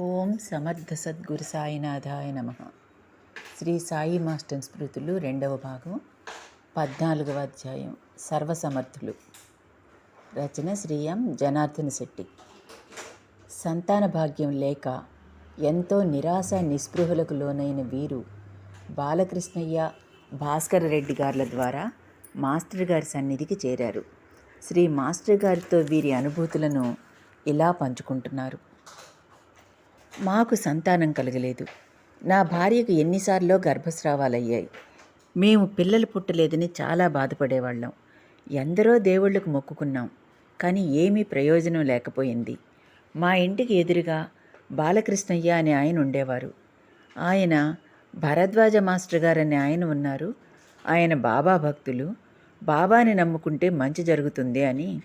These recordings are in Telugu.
ఓం సమర్థ సద్గురు సాయినాథాయ నమ. శ్రీ సాయి మాస్టర్ స్మృతులు రెండవ భాగం పద్నాలుగవ అధ్యాయం సర్వసమర్థులు. రచన శ్రీ ఎం. జనార్దన శెట్టి. సంతాన భాగ్యం లేక ఎంతో నిరాశ నిస్పృహలకు లోనైన వీరు బాలకృష్ణయ్య భాస్కర రెడ్డి గార్ల ద్వారా మాస్టర్ గారి సన్నిధికి చేరారు. శ్రీ మాస్టర్ గారితో వీరి అనుభూతులను ఇలా పంచుకుంటున్నారు. మాకు సంతానం కలగలేదు. నా భార్యకు ఎన్నిసార్లో గర్భస్రావాలయ్యాయి. మేము పిల్లలు పుట్టలేదని చాలా బాధపడేవాళ్ళం. ఎందరో దేవుళ్ళకు మొక్కుకున్నాం. కానీ ఏమీ ప్రయోజనం లేకపోయింది. మా ఇంటికి ఎదురుగా బాలకృష్ణయ్య అనే ఆయన ఉండేవారు. ఆయన భరద్వాజ మాస్టర్ గారనే ఆయన ఉన్నారు. ఆయన బాబా భక్తులు. బాబాని నమ్ముకుంటే మంచి జరుగుతుంది అని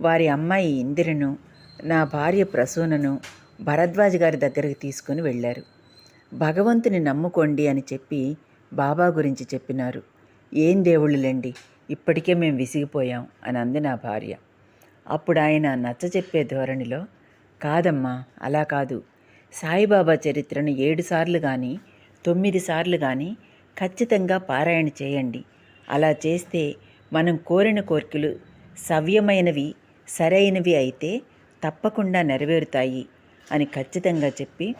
వారి అమ్మాయి ఇందిరను నా భార్య ప్రసూనను భరద్వాజ్ గారి దగ్గరికి తీసుకుని వెళ్ళారు. భగవంతుని నమ్ముకోండి అని చెప్పి బాబా గురించి చెప్పినారు. ఏం దేవుళ్ళులేండి ఇప్పటికే మేము విసిగిపోయాం అని అంది నా భార్య. అప్పుడు ఆయన నచ్చ చెప్పే ధోరణిలో కాదమ్మా అలా కాదు. సాయిబాబా చరిత్రను ఏడు సార్లు కానీ తొమ్మిది సార్లు కానీ ఖచ్చితంగా పారాయణ చేయండి. అలా చేస్తే మనం కోరిన కోర్కెలు సవ్యమైనవి సరైనవి అయితే తప్పకుండా నెరవేరుతాయి. అని ఖచ్చితంగా చెప్పి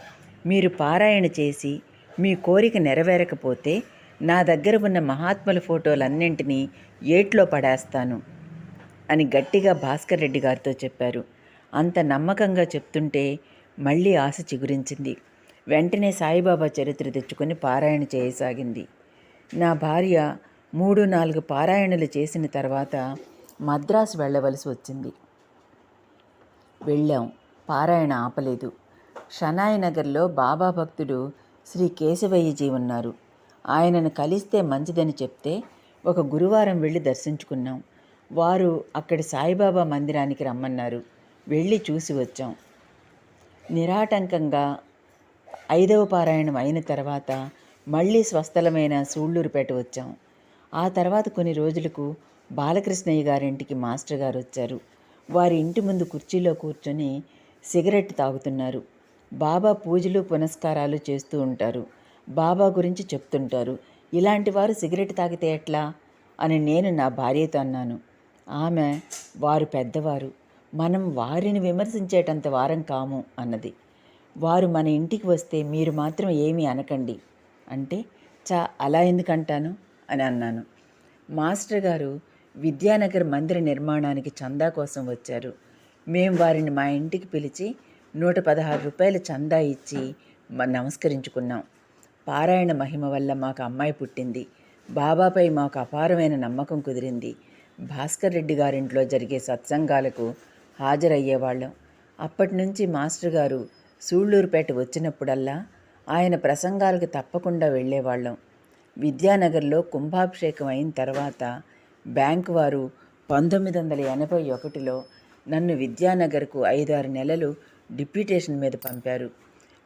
మీరు పారాయణ చేసి మీ కోరిక నెరవేరకపోతే నా దగ్గర ఉన్న మహాత్ముల ఫోటోలన్నింటినీ ఏట్లో పడేస్తాను అని గట్టిగా భాస్కర్ రెడ్డి గారితో చెప్పారు. అంత నమ్మకంగా చెప్తుంటే మళ్ళీ ఆశ చిగురించింది. వెంటనే సాయిబాబా చరిత్ర తెచ్చుకొని పారాయణ చేయసాగింది. నా భార్య మూడు నాలుగు పారాయణలు చేసిన తర్వాత మద్రాసు వెళ్ళవలసి వచ్చింది. వెళ్ళాం. పారాయణ ఆపలేదు. షనాయి నగర్లో బాబా భక్తుడు శ్రీ కేశవయ్యజీ ఉన్నారు. ఆయనను కలిస్తే మంచిదని చెప్తే ఒక గురువారం వెళ్ళి దర్శించుకున్నాం. వారు అక్కడి సాయిబాబా మందిరానికి రమ్మన్నారు. వెళ్ళి చూసి వచ్చాం. నిరాటంకంగా ఐదవ పారాయణం అయిన తర్వాత మళ్ళీ స్వస్థలమైన సూళ్ళూరుపేట వచ్చాం. ఆ తర్వాత కొన్ని రోజులకు బాలకృష్ణయ్య గారింటికి మాస్టర్ గారు వచ్చారు. వారి ఇంటి ముందు కుర్చీలో కూర్చొని సిగరెట్ తాగుతున్నారు. బాబా పూజలు పునస్కారాలు చేస్తూ ఉంటారు. బాబా గురించి చెప్తుంటారు. ఇలాంటి వారు సిగరెట్ తాగితే ఎట్లా? అని నేను నా భార్యతో అన్నాను. ఆమె వారు పెద్దవారు. మనం వారిని విమర్శించేటంత వారం కాము అన్నది. వారు మన ఇంటికి వస్తే మీరు మాత్రం ఏమీ అనకండి. అంటే చా అలా ఎందుకంటాను? అని అన్నాను. మాస్టర్ గారు విద్యానగర్ మందిర నిర్మాణానికి చందా కోసం వచ్చారు. మేం వారిని మా ఇంటికి పిలిచి నూట పదహారు రూపాయల చందా ఇచ్చి నమస్కరించుకున్నాం. పారాయణ మహిమ వల్ల మాకు అమ్మాయి పుట్టింది. బాబాపై మాకు అపారమైన నమ్మకం కుదిరింది. భాస్కర్ రెడ్డి గారింట్లో జరిగే సత్సంగాలకు హాజరయ్యేవాళ్ళం. అప్పటి నుంచి మాస్టర్ గారు సూళ్ళూరుపేట వచ్చినప్పుడల్లా ఆయన ప్రసంగాలకు తప్పకుండా వెళ్ళేవాళ్ళం. విద్యానగర్లో కుంభాభిషేకం అయిన తర్వాత బ్యాంకు వారు పంతొమ్మిది వందల ఎనభై ఒకటిలో నన్ను విద్యానగర్కు ఐదారు నెలలు డిప్యూటేషన్ మీద పంపారు.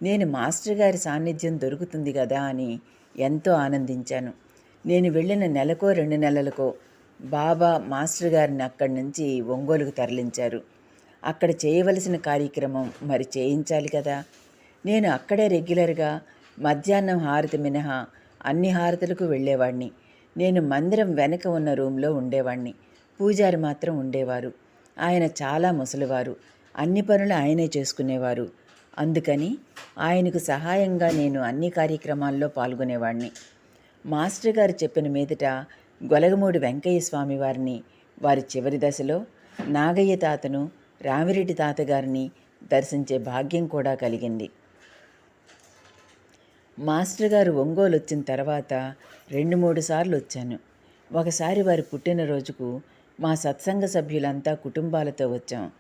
నేను మాస్టర్ గారి సాన్నిధ్యం దొరుకుతుంది కదా అని ఎంతో ఆనందించాను. నేను వెళ్ళిన నెలకో రెండు నెలలకో బాబా మాస్టర్ గారిని అక్కడి నుంచి ఒంగోలుకు తరలించారు. అక్కడ చేయవలసిన కార్యక్రమం మరి చేయించాలి కదా. నేను అక్కడే రెగ్యులర్గా మధ్యాహ్నం హారతి మినహా అన్ని హారతులకు వెళ్ళేవాడిని నేను మందిరం వెనక ఉన్న రూమ్లో ఉండేవాడిని పూజారి మాత్రం ఉండేవారు. ఆయన చాలా ముసలివారు. అన్ని పనులు ఆయనే చేసుకునేవారు. అందుకని ఆయనకు సహాయంగా నేను అన్ని కార్యక్రమాల్లో పాల్గొనేవాడిని మాస్టర్ గారు చెప్పిన మీదట గొలగమూడి వెంకయ్య స్వామి వారిని వారి చివరి దశలో నాగయ్య తాతను రామిరెడ్డి తాతగారిని దర్శించే భాగ్యం కూడా కలిగింది. మాస్టర్ గారు ఒంగోలు వచ్చిన తర్వాత రెండు మూడు సార్లు వచ్చాను. ఒకసారి వారి పుట్టినరోజుకు మా సత్సంగ సభ్యులంతా కుటుంబాలతో వచ్చాం.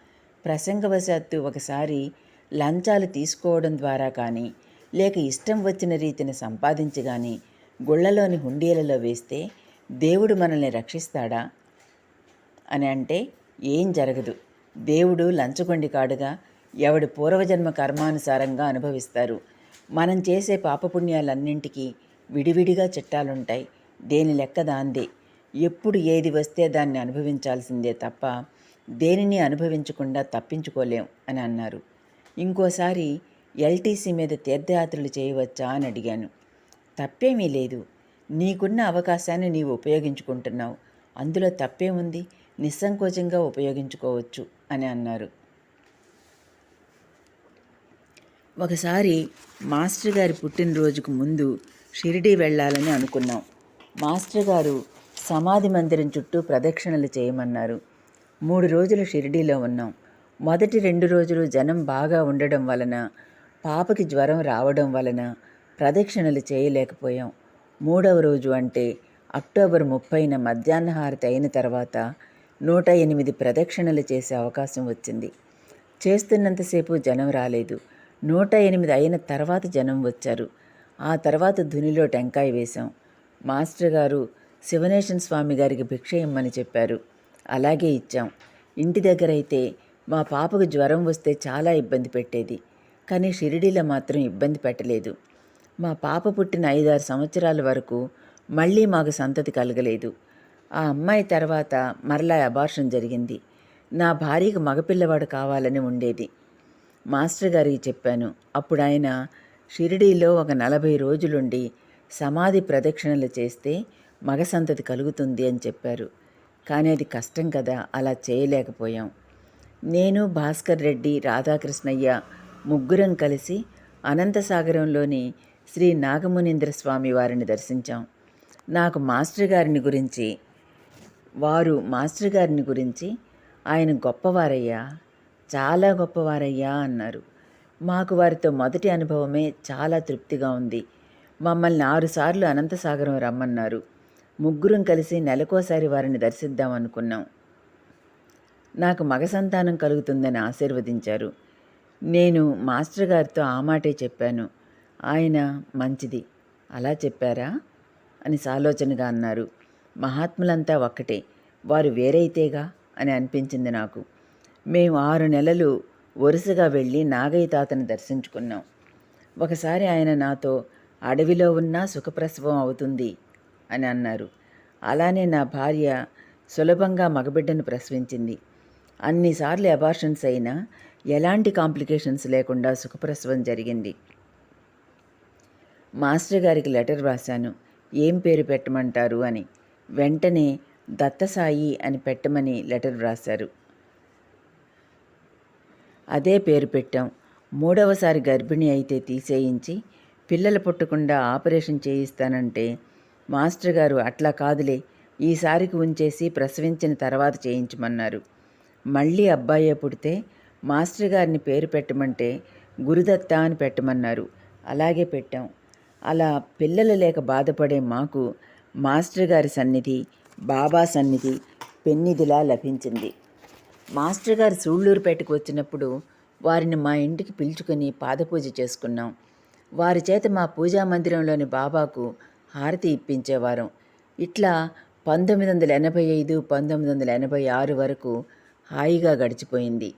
ప్రసంగవశాత్తు ఒకసారి లంచాలు తీసుకోవడం ద్వారా కానీ లేక ఇష్టం వచ్చిన రీతిని సంపాదించి కానీ గుళ్ళలోని హుండీలలో వేస్తే దేవుడు మనల్ని రక్షిస్తాడా? అని అంటే ఏం జరగదు. దేవుడు లంచగొండి కాడుగా ఎవడి పూర్వజన్మ కర్మానుసారంగా అనుభవిస్తారు. మనం చేసే పాపపుణ్యాలన్నింటికీ విడివిడిగా చిట్టాలుంటాయి. దేని లెక్క దాందే? ఎప్పుడు ఏది వస్తే దాన్ని అనుభవించాల్సిందే తప్ప దేనిని అనుభవించకుండా తప్పించుకోలేం అని అన్నారు. ఇంకోసారి ఎల్టీసీ మీద తీర్థయాత్రలు చేయవచ్చా అని అడిగాను. తప్పేమీ లేదు. నీకున్న అవకాశాన్ని నీవు ఉపయోగించుకుంటున్నావు. అందులో తప్పేముంది? నిస్సంకోచంగా ఉపయోగించుకోవచ్చు అని అన్నారు. ఒకసారి మాస్టర్ గారి పుట్టినరోజుకు ముందు షిరిడీ వెళ్ళాలని అనుకున్నాం. మాస్టర్ గారు సమాధి మందిరం చుట్టూ ప్రదక్షిణలు చేయమన్నారు. మూడు రోజులు షిరిడీలో ఉన్నాం. మొదటి రెండు రోజులు జనం బాగా ఉండడం వలన పాపకి జ్వరం రావడం వలన ప్రదక్షిణలు చేయలేకపోయాం. మూడవ రోజు అంటే అక్టోబర్ ముప్పైన మధ్యాహ్న హారతి అయిన తర్వాత నూట ఎనిమిది ప్రదక్షిణలు చేసే అవకాశం వచ్చింది. చేస్తున్నంతసేపు జనం రాలేదు. నూట ఎనిమిది అయిన తర్వాత జనం వచ్చారు. ఆ తర్వాత ధునిలో టెంకాయ వేశాం. మాస్టర్ గారు శివనేశన్ స్వామి గారికి భిక్ష ఇమ్మని చెప్పారు. అలాగే ఇచ్చాం. ఇంటి దగ్గర అయితే మా పాపకు జ్వరం వస్తే చాలా ఇబ్బంది పెట్టేది. కానీ షిరిడీలో మాత్రం ఇబ్బంది పెట్టలేదు. మా పాప పుట్టిన ఐదారు సంవత్సరాల వరకు మళ్ళీ మాకు సంతతి కలగలేదు. ఆ అమ్మాయి తర్వాత మరలా అబార్షన్ జరిగింది. నా భార్యకు మగపిల్లవాడు కావాలని ఉండేది. మాస్టర్ గారికి చెప్పాను. అప్పుడు ఆయన షిరిడీలో ఒక నలభై రోజులుండి సమాధి ప్రదక్షిణలు చేస్తే మగ సంతతి కలుగుతుంది అని చెప్పారు. కానీ అది కష్టం కదా అలా చేయలేకపోయాం. నేను భాస్కర్ రెడ్డి రాధాకృష్ణయ్య ముగ్గురం కలిసి అనంతసాగరంలోని శ్రీ నాగమునీంద్ర స్వామి వారిని దర్శించాం. నాకు మాస్టర్ గారిని గురించి వారు మాస్టర్ గారిని గురించి ఆయన గొప్పవారయ్యా చాలా గొప్పవారయ్యా అన్నారు. మాకు వారితో మొదటి అనుభవమే చాలా తృప్తిగా ఉంది. మమ్మల్ని ఆరుసార్లు అనంతసాగరం రమ్మన్నారు. ముగ్గురం కలిసి నెలకోసారి వారిని దర్శిద్దామనుకున్నాం నాకు మగ సంతానం కలుగుతుందని ఆశీర్వదించారు. నేను మాస్టర్ గారితో ఆ మాటే చెప్పాను. ఆయన మంచిది. అలా చెప్పారా? అని సాలోచనగా అన్నారు. మహాత్ములంతా ఒక్కటే. వారు వేరైతేగా? అని అనిపించింది నాకు. మేము ఆరు నెలలు వరుసగా వెళ్ళి నాగయ్య తాతను దర్శించుకున్నాం. ఒకసారి ఆయన నాతో అడవిలో ఉన్నా సుఖప్రసవం అవుతుంది. అని అన్నారు. అలానే నా భార్య సులభంగా మగబిడ్డను ప్రసవించింది. అన్నిసార్లు అబార్షన్స్ అయినా ఎలాంటి కాంప్లికేషన్స్ లేకుండా సుఖప్రసవం జరిగింది. మాస్టర్ గారికి లెటర్ రాశాను. ఏం పేరు పెట్టమంటారు అని. వెంటనే దత్తసాయి అని పెట్టమని లెటర్ రాశారు అదే పేరు పెట్టాం. మూడవసారి గర్భిణి అయితే తీసేయించి పిల్లలు పుట్టకుండా ఆపరేషన్ చేయిస్తానంటే మాస్టర్ గారు అట్లా కాదులే. ఈసారికి ఉంచేసి ప్రసవించిన తర్వాత చేయించమన్నారు. మళ్ళీ అబ్బాయే పుడితే మాస్టర్ గారిని పేరు పెట్టమంటే గురుదత్త అని పెట్టమన్నారు. అలాగే పెట్టాం. అలా పిల్లలు లేక బాధపడే మాకు మాస్టర్ గారి సన్నిధి బాబా సన్నిధి పెన్నిదిలా లభించింది. మాస్టర్ గారు సూళ్ళూరుపేటకు వచ్చినప్పుడు వారిని మా ఇంటికి పిలుచుకొని పాదపూజ చేసుకున్నాం. వారి చేత మా పూజా మందిరంలోని బాబాకు హారతి ఇప్పించేవారం. ఇట్లా పంతొమ్మిది వందల ఎనభై ఐదు పంతొమ్మిది వందల ఎనభై ఆరు వరకు హాయిగా గడిచిపోయింది.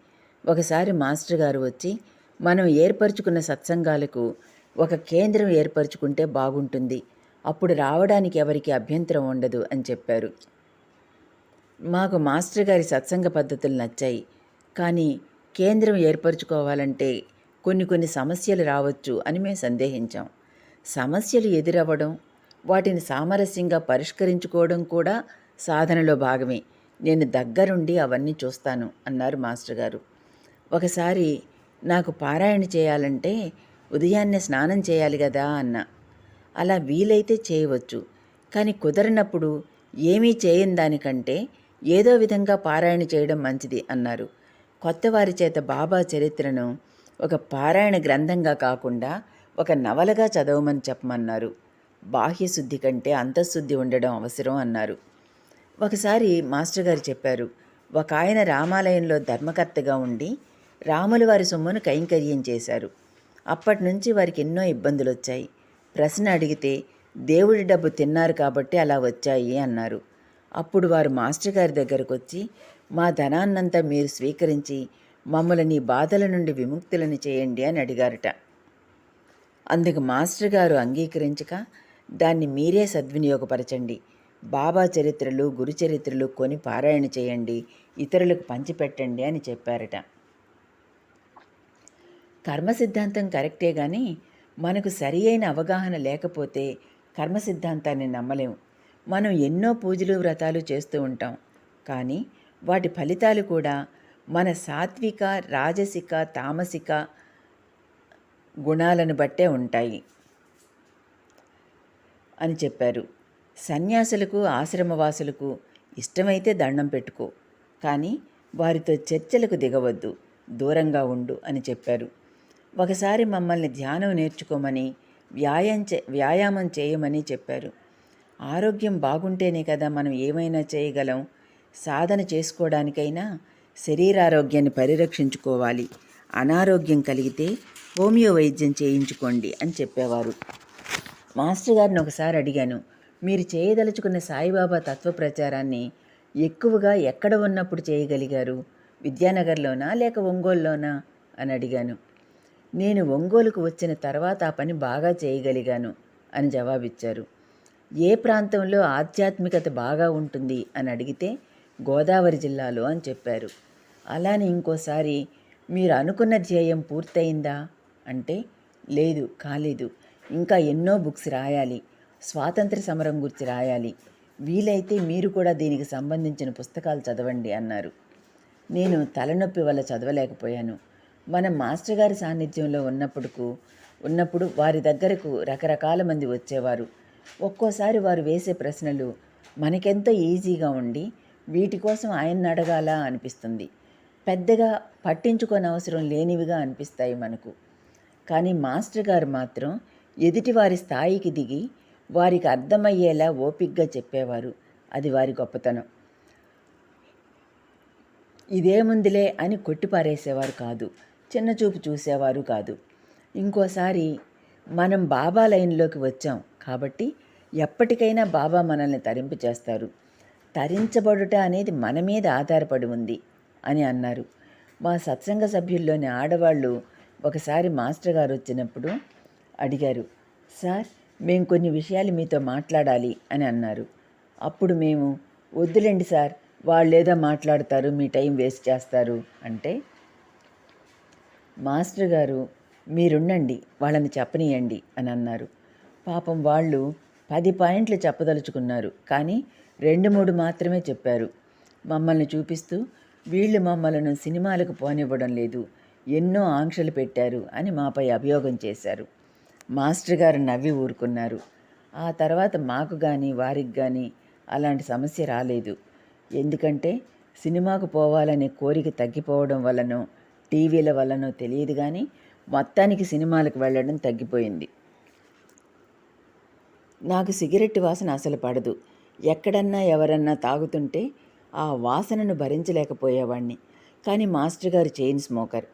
ఒకసారి మాస్టర్ గారు వచ్చి మనం ఏర్పరచుకున్న సత్సంగాలకు ఒక కేంద్రం ఏర్పరచుకుంటే బాగుంటుంది. అప్పుడు రావడానికి ఎవరికి అభ్యంతరం ఉండదు అని చెప్పారు. మాకు మాస్టర్ గారి సత్సంగ పద్ధతులు నచ్చాయి. కానీ కేంద్రం ఏర్పరచుకోవాలంటే కొన్ని కొన్ని సమస్యలు రావచ్చు అని మేము సందేహించాం. సమస్యలు ఎదురవ్వడం వాటిని సామరస్యంగా పరిష్కరించుకోవడం కూడా సాధనలో భాగమే. నేను దగ్గరుండి అవన్నీ చూస్తాను అన్నారు మాస్టర్ గారు. ఒకసారి నాకు పారాయణ చేయాలంటే ఉదయాన్నే స్నానం చేయాలి కదా అన్న. అలా వీలైతే చేయవచ్చు కానీ కుదరనప్పుడు ఏమీ చేయని దానికంటే ఏదో విధంగా పారాయణ చేయడం మంచిది అన్నారు. కొత్తవారి చేత బాబా చరిత్రను ఒక పారాయణ గ్రంథంగా కాకుండా ఒక నవలగా చదవమని చెప్పమన్నారు. బాహ్యశుద్ధి కంటే అంతఃశుద్ధి ఉండడం అవసరం అన్నారు. ఒకసారి మాస్టర్ గారు చెప్పారు ఒక ఆయన రామాలయంలో ధర్మకర్తగా ఉండి రాములు వారి సొమ్మును కైంకర్యం చేశారు. అప్పటి నుంచి వారికి ఎన్నో ఇబ్బందులు వచ్చాయి ప్రశ్న అడిగితే దేవుడి డబ్బు తిన్నారు కాబట్టి అలా వచ్చాయి అన్నారు. అప్పుడు వారు మాస్టర్ గారి దగ్గరకు వచ్చి మా ధనాన్నంతా మీరు స్వీకరించి మమ్మల్ని బాధల నుండి విముక్తులను చేయండి అని అడిగారట. అందుకు మాస్టర్ గారు అంగీకరించక దాన్ని మీరే సద్వినియోగపరచండి. బాబా చరిత్రలు గురు చరిత్రలు కొని పారాయణ చేయండి. ఇతరులకు పంచిపెట్టండి అని చెప్పారట. కర్మ సిద్ధాంతం కరెక్టే కానీ మనకు సరి అయిన అవగాహన లేకపోతే కర్మ సిద్ధాంతాన్ని నమ్మలేం. మనం ఎన్నో పూజలు వ్రతాలు చేస్తూ ఉంటాం. కానీ వాటి ఫలితాలు కూడా మన సాత్విక రాజసిక తామసిక గుణాలను బట్టే ఉంటాయి. అని చెప్పారు. సన్యాసులకు ఆశ్రమవాసులకు ఇష్టమైతే దండం పెట్టుకో కానీ వారితో చర్చలకు దిగవద్దు దూరంగా ఉండు అని చెప్పారు. ఒకసారి మమ్మల్ని ధ్యానం నేర్చుకోమని వ్యాయామం చే వ్యాయామం చేయమని చెప్పారు. ఆరోగ్యం బాగుంటేనే కదా మనం ఏమైనా చేయగలం. సాధన చేసుకోవడానికైనా శరీరారోగ్యాన్ని పరిరక్షించుకోవాలి. అనారోగ్యం కలిగితే హోమియో వైద్యం చేయించుకోండి అని చెప్పేవారు. మాస్టర్ గారిని ఒకసారి అడిగాను. మీరు చేయదలుచుకున్న సాయిబాబా తత్వ ప్రచారాన్ని ఎక్కువగా ఎక్కడ ఉన్నప్పుడు చేయగలిగారు? విద్యానగర్లోనా లేక ఒంగోలులోనా? అని అడిగాను. నేను ఒంగోలుకు వచ్చిన తర్వాత ఆ పని బాగా చేయగలిగాను అని జవాబిచ్చారు. ఏ ప్రాంతంలో ఆధ్యాత్మికత బాగా ఉంటుంది అని అడిగితే గోదావరి జిల్లాలో అని చెప్పారు. అలానే ఇంకోసారి మీరు అనుకున్న ధ్యేయం పూర్తయిందా? అంటే లేదు కాలేదు. ఇంకా ఎన్నో బుక్స్ రాయాలి. స్వాతంత్ర సమరం గురించి రాయాలి. వీలైతే మీరు కూడా దీనికి సంబంధించిన పుస్తకాలు చదవండి అన్నారు. నేను తలనొప్పి వల్ల చదవలేకపోయాను. మనం మాస్టర్ గారి సాన్నిధ్యంలో ఉన్నప్పుడుకు ఉన్నప్పుడు వారి దగ్గరకు రకరకాల మంది వచ్చేవారు. ఒక్కోసారి వారు వేసే ప్రశ్నలు మనకెంతో ఈజీగా ఉండి వీటి కోసం ఆయన్ని అడగాల? అనిపిస్తుంది. పెద్దగా పట్టించుకోనవసరం లేనివిగా అనిపిస్తాయి మనకు. కానీ మాస్టర్ గారు మాత్రం ఎదుటివారి స్థాయికి దిగి వారికి అర్థమయ్యేలా ఓపిగ్గా చెప్పేవారు. అది వారి గొప్పతనం. ఇదేముందిలే అని కొట్టిపారేసేవారు కాదు. చిన్నచూపు చూసేవారు కాదు. ఇంకోసారి మనం బాబా లైన్లోకి వచ్చాం కాబట్టి ఎప్పటికైనా బాబా మనల్ని తరింపు చేస్తారు. తరించబడుట అనేది మన మీద ఆధారపడి ఉంది అని అన్నారు. మా సత్సంగ సభ్యుల్లోని ఆడవాళ్ళు ఒకసారి మాస్టర్ గారు వచ్చినప్పుడు అడిగారు. సార్ మేము కొన్ని విషయాలు మీతో మాట్లాడాలి అని అన్నారు. అప్పుడు మేము వద్దులేండి సార్ వాళ్ళు ఏదో మాట్లాడతారు మీ టైం వేస్ట్ చేస్తారు అంటే మాస్టర్ గారు మీరుండండి వాళ్ళని చెప్పనీయండి అని అన్నారు. పాపం వాళ్ళు పది పాయింట్లు చెప్పదలుచుకున్నారు కానీ రెండు మూడు మాత్రమే చెప్పారు. మమ్మల్ని చూపిస్తూ వీళ్ళు మమ్మలను సినిమాలకు పోనివ్వడం లేదు ఎన్నో ఆంక్షలు పెట్టారు అని మాపై అభియోగం చేశారు. మాస్టర్ గారు నవ్వి ఊరుకున్నారు. ఆ తర్వాత మాకు కానీ వారికి కానీ అలాంటి సమస్య రాలేదు. ఎందుకంటే సినిమాకు పోవాలనే కోరిక తగ్గిపోవడం వల్లనో టీవీల వల్లనో తెలియదు కానీ మొత్తానికి సినిమాలకు వెళ్ళడం తగ్గిపోయింది. నాకు సిగరెట్ వాసన అసలు పడదు. ఎక్కడన్నా ఎవరన్నా తాగుతుంటే ఆ వాసనను భరించలేకపోయేవాణ్ణి. కానీ మాస్టర్ గారు చైన్ స్మోకర్.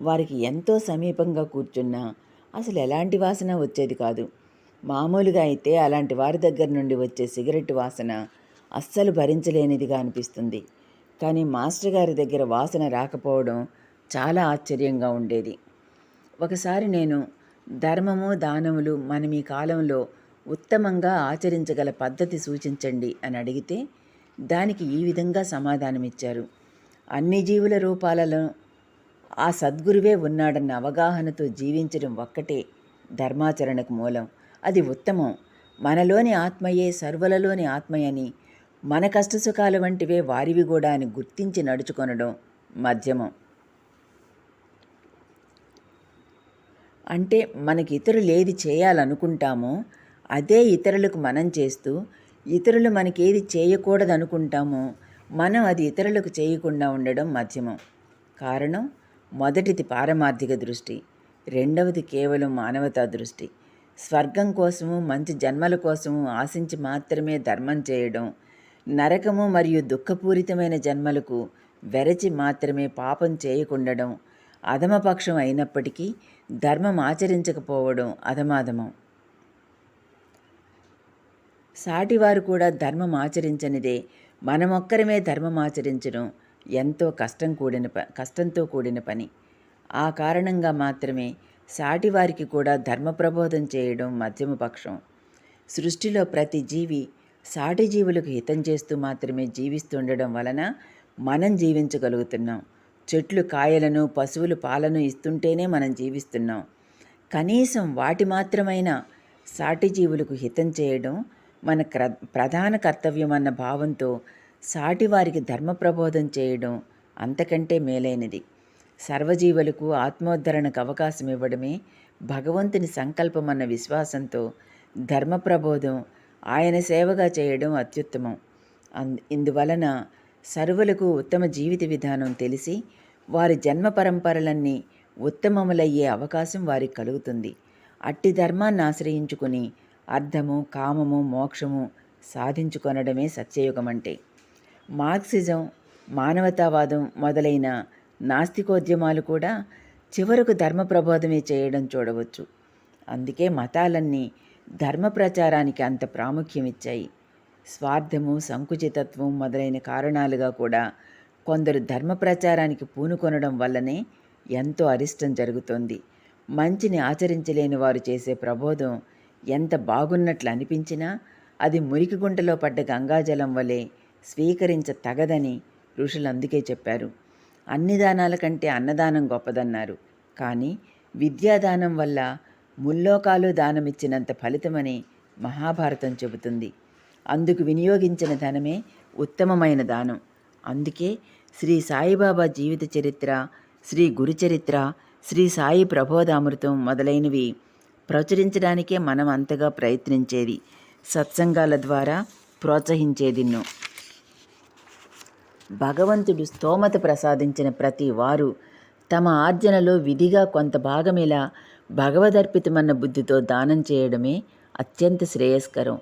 వారికి ఎంతో సమీపంగా కూర్చున్నా అసలు ఎలాంటి వాసన వచ్చేది కాదు. మామూలుగా అయితే అలాంటి వారి దగ్గర నుండి వచ్చే సిగరెట్ వాసన అస్సలు భరించలేనిదిగా అనిపిస్తుంది. కానీ మాస్టర్ గారి దగ్గర వాసన రాకపోవడం చాలా ఆశ్చర్యంగా ఉండేది. ఒకసారి నేను ధర్మము దానములు మనం ఈ కాలంలో ఉత్తమంగా ఆచరించగల పద్ధతి సూచించండి అని అడిగితే దానికి ఈ విధంగా సమాధానమిచ్చారు. అన్ని జీవుల రూపాలలో ఆ సద్గురువే ఉన్నాడన్న అవగాహనతో జీవించడం ఒక్కటే ధర్మాచరణకు మూలం. అది ఉత్తమం. మనలోని ఆత్మయే సర్వలలోని ఆత్మయని మన కష్టసుఖాలు వంటివే వారివి కూడా అని గుర్తించి నడుచుకొనడం మధ్యమం. అంటే మనకి ఇతరులు ఏది చేయాలనుకుంటామో అదే ఇతరులకు మనం చేస్తూ ఇతరులు మనకేది చేయకూడదనుకుంటామో మనం అది ఇతరులకు చేయకుండా ఉండడం మధ్యమం. కారణం? మొదటిది పారమార్థిక దృష్టి రెండవది కేవలం మానవతా దృష్టి. స్వర్గం కోసము మంచి జన్మల కోసము ఆశించి మాత్రమే ధర్మం చేయడం నరకము మరియు దుఃఖపూరితమైన జన్మలకు వెరచి మాత్రమే పాపం చేయకుండడం అధమపక్షం అయినప్పటికీ ధర్మం ఆచరించకపోవడం అధమాధమం. సాటివారు కూడా ధర్మం ఆచరించనిదే మనమొక్కరమే ధర్మం ఆచరించడం ఎంతో కష్టం కూడిన ప కష్టంతో కూడిన పని. ఆ కారణంగా మాత్రమే సాటివారికి కూడా ధర్మ ప్రబోధం చేయడం మధ్యమ పక్షం. సృష్టిలో ప్రతి జీవి సాటి జీవులకు హితం చేస్తూ మాత్రమే జీవిస్తుండడం వలన మనం జీవించగలుగుతున్నాం. చెట్లు కాయలను పశువులు పాలను ఇస్తుంటేనే మనం జీవిస్తున్నాం. కనీసం వాటి మాత్రమైనా సాటి జీవులకు హితం చేయడం మన క్ర ప్రధాన కర్తవ్యం అన్న భావంతో సాటివారికి ధర్మప్రబోధం ధర్మ ప్రబోధం చేయడం అంతకంటే మేలైనది. సర్వజీవులకు ఆత్మోద్ధరణకు అవకాశం ఇవ్వడమే భగవంతుని సంకల్పం అన్న విశ్వాసంతో ధర్మ ప్రబోధం ఆయన సేవగా చేయడం అత్యుత్తమం. అన్ ఇందువలన సర్వులకు ఉత్తమ జీవిత విధానం తెలిసి వారి జన్మ పరంపరలన్నీ ఉత్తమములయ్యే అవకాశం వారికి కలుగుతుంది. అట్టి ధర్మాన్ని ఆశ్రయించుకుని అర్థము కామము మోక్షము సాధించుకొనడమే సత్యయుగం అంటే మార్క్సిజం మానవతావాదం మొదలైన నాస్తికోద్యమాలు కూడా చివరకు ధర్మ ప్రబోధమే చేయడం చూడవచ్చు. అందుకే మతాలన్నీ ధర్మ ప్రచారానికి అంత ప్రాముఖ్యం ఇచ్చాయి స్వార్థము సంకుచితత్వం మొదలైన కారణాలుగా కూడా కొందరు ధర్మ ప్రచారానికి పూనుకొనడం వల్లనే ఎంతో అరిష్టం జరుగుతోంది. మంచిని ఆచరించలేని వారు చేసే ప్రబోధం ఎంత బాగున్నట్లు అనిపించినా అది మురికి గుంటలో పడ్డ గంగాజలం వలె స్వీకరించ తగదని ఋషులు అందుకే చెప్పారు. అన్ని దానాల కంటే అన్నదానం గొప్పదన్నారు. కానీ విద్యాదానం వల్ల ముల్లోకాలు దానమిచ్చినంత ఫలితమని మహాభారతం చెబుతుంది. అందుకు వినియోగించిన ధనమే ఉత్తమమైన దానం. అందుకే శ్రీ సాయిబాబా జీవిత చరిత్ర శ్రీ గురు చరిత్ర శ్రీ సాయి ప్రబోధామృతం మొదలైనవి ప్రచురించడానికే మనం అంతగా ప్రయత్నించేది. సత్సంగాల ద్వారా ప్రోత్సహించేదిన్ను. భగవంతుడు స్తోమత ప్రసాదించిన ప్రతి వారు తమ ఆర్జనలో విధిగా కొంత భాగమిలా భగవదర్పితమన్న బుద్ధితో దానం చేయడమే అత్యంత శ్రేయస్కరం.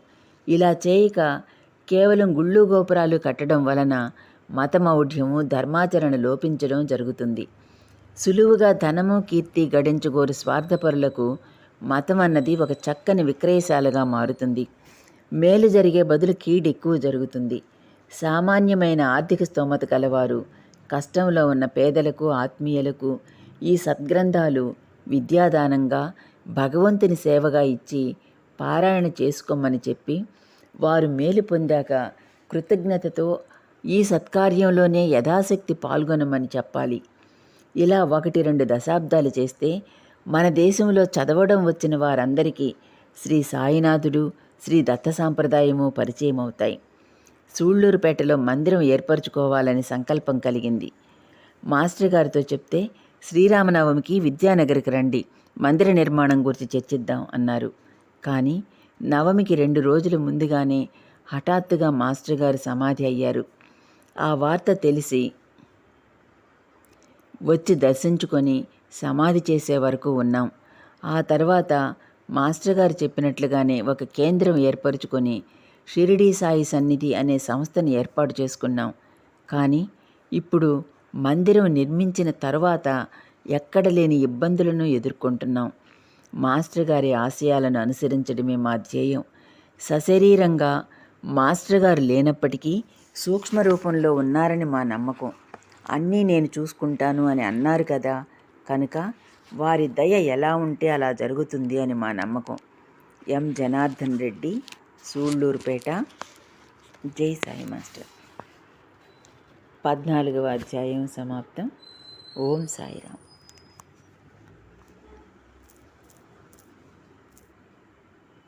ఇలా చేయక కేవలం గుళ్ళు గోపురాలు కట్టడం వలన మతమౌఢ్యము ధర్మాచరణ లోపించడం జరుగుతుంది. సులువుగా ధనము కీర్తి గడించుకోరు స్వార్థపరులకు మతం అన్నది ఒక చక్కని విక్రయశాలగా మారుతుంది. మేలు జరిగే బదులు కీడెక్కువ జరుగుతుంది. సామాన్యమైన ఆర్థిక స్తోమత కలవారు. కష్టంలో ఉన్న పేదలకు ఆత్మీయులకు ఈ సద్గ్రంథాలు విద్యాదానంగా భగవంతుని సేవగా ఇచ్చి పారాయణ చేసుకోమని చెప్పి వారు మేలు పొందాక కృతజ్ఞతతో ఈ సత్కార్యంలోనే యథాశక్తి పాల్గొనమని చెప్పాలి. ఇలా ఒకటి రెండు దశాబ్దాలు చేస్తే మన దేశంలో చదవడం వచ్చిన వారందరికీ శ్రీ సాయినాథుడు శ్రీ దత్త సాంప్రదాయము పరిచయం అవుతాయి సూళ్ళూరుపేటలో మందిరం ఏర్పరచుకోవాలని సంకల్పం కలిగింది. మాస్టర్ గారితో చెప్తే శ్రీరామనవమికి విద్యానగర్కి రండి. మందిర నిర్మాణం గురించి చర్చిద్దాం అన్నారు. కానీ నవమికి రెండు రోజుల ముందుగానే హఠాత్తుగా మాస్టర్ గారు సమాధి అయ్యారు. ఆ వార్త తెలిసి వచ్చి దర్శించుకొని సమాధి చేసే వరకు ఉన్నాం. ఆ తర్వాత మాస్టర్ గారు చెప్పినట్లుగానే ఒక కేంద్రం ఏర్పరచుకొని షిరిడీ సాయి సన్నిధి అనే సంస్థను ఏర్పాటు చేసుకున్నాం. కానీ ఇప్పుడు మందిరం నిర్మించిన తర్వాత ఎక్కడ లేని ఇబ్బందులను ఎదుర్కొంటున్నాం. మాస్టర్ గారి ఆశయాలను అనుసరించడమే మా ధ్యేయం. సశరీరంగా మాస్టర్ గారు లేనప్పటికీ సూక్ష్మ రూపంలో ఉన్నారని మా నమ్మకం. అన్నీ నేను చూసుకుంటాను అని అన్నారు కదా కనుక వారి దయ ఎలా ఉంటే అలా జరుగుతుంది అని మా నమ్మకం. ఎం. జనార్దన్ రెడ్డి సూళ్ళూరుపేట. జై సాయి మాస్టర్. పద్నాలుగవ అధ్యాయం సమాప్తం. ఓం సాయిరామ్.